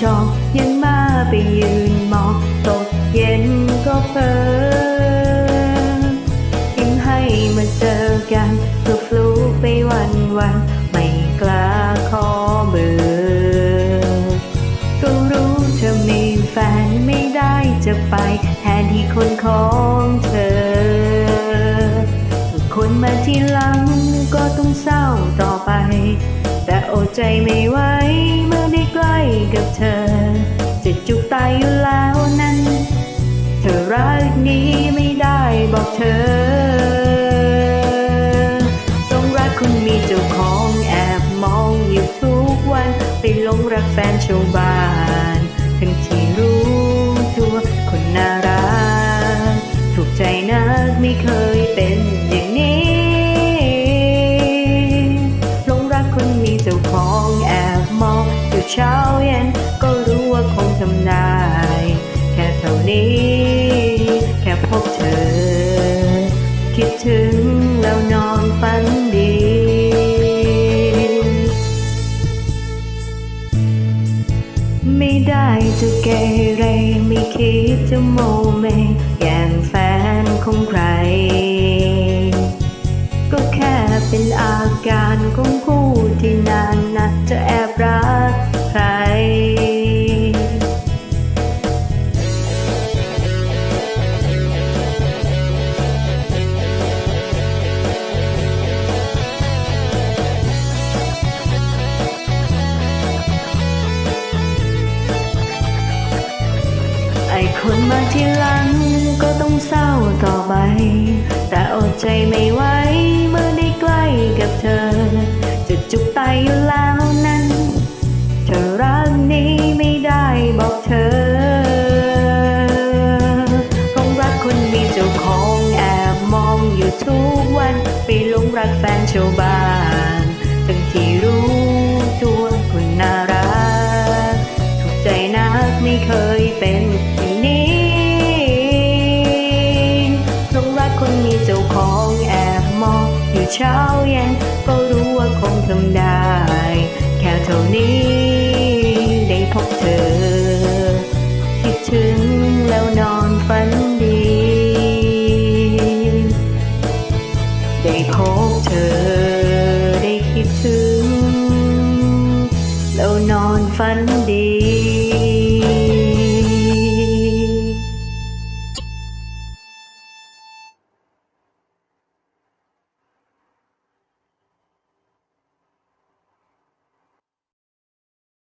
ชองยังมาไปยืนมองตกเย็นก็เพ้อยิ้มให้มาเจอกันก็ฟลุกไปวันวันไม่กล้าขอเบอร์ก็รู้เธอมีแฟนไม่ได้จะไปแทนที่คนของเธอ คนมาที่หลังก็ต้องเศร้าต่อไป แต่อดใจไม่ไหวเมื่อได้ใกล้กับเธอ จะจุกตายอยู่แล้วนั้น เธอรักนี้ไม่ได้บอกเธอ ต้องรักคนมีเจ้าของแอบมองอยู่ทุกวันไปหลงรักแฟนชาวบ้าน ทั้งที่รู้ตัวคนน่ารัก ถูกใจนักไม่เคย เช้าเย็นก็รู้ว่าคงทำได้แค่เท่านี้ แค่พบเธอ คิดถึงแล้วนอนฝันดีไม่ได้จะเกเรไม่คิดจะโมเมอย่างแฟนของใคร ก็แค่เป็นอาการของผู้ที่นานนักจะแอ คนมาทีหลังก็ต้องเศร้าต่อไป แต่อดใจไม่ไหวเมื่อได้ใกล้กับเธอ จะจุกตายอยู่แล้วนั้น เธอรักนี้ไม่ได้บอกเธอคงรักคนมีเจ้าของแอบมองอยู่ทุกวันไปหลงรักแฟนชาวบ้านทั้งที่ ใจนักไม่เคยเป็นอย่างนี้หลงรักคนมีเจ้าของแอบมองอยู่เช้าเย็นก็รู้ว่าคงทำได้ แค่เท่านี้